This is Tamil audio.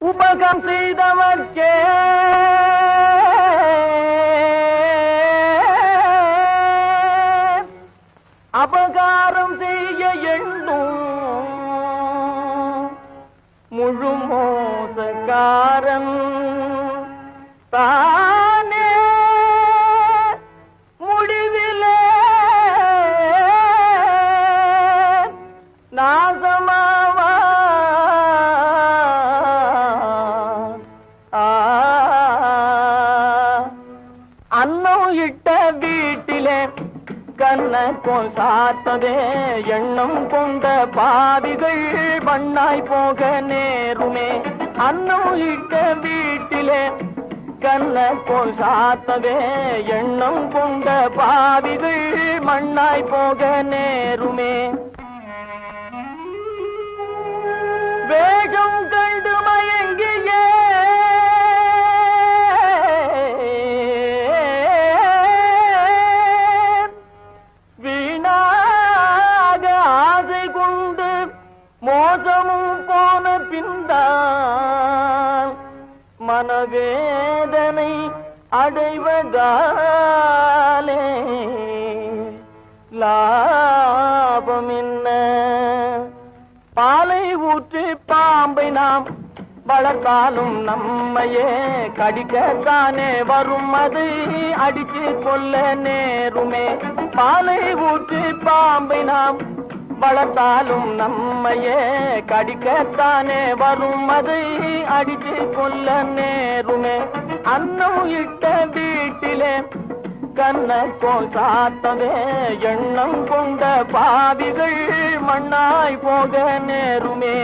உபகம் செய்தவர்க்கே. அபகாரம் செய்ய எண்ணும் முழு மோசக்காரன் தானே. முடிவிலே நாச கண்ண போல் சாத்ததே எண்ணம் கொண்ட பாவிகள் பண்ணாய் போக நேருமே. அன்னம் இட்ட வீட்டிலே கண்ண போல் சாத்ததே எண்ணம் கொண்ட பாவிகள் மண்ணாய் போக நேருமே. மோசமும் போன பின்தான் மனவேதனை அடைவதாலே லாபம் என்ன? பாலை ஊற்றி பாம்பை நாம் வளர்த்தாலும் நம்மையே கடிக்கத்தானே வரும். அதை அடிச்சு கொள்ள நேருமே. பாலை ஊற்றி பாம்பை நாம் வளர்த்தாலும் நம்மையே கடிக்கத்தானே வரும் அதை அடிச்சு கொல்ல நேருமே. அன்னம் இட்ட வீட்டிலே கண்ண போல் சாத்ததே எண்ணம் கொண்ட பாவிகள் மண்ணாய் போக நேருமே.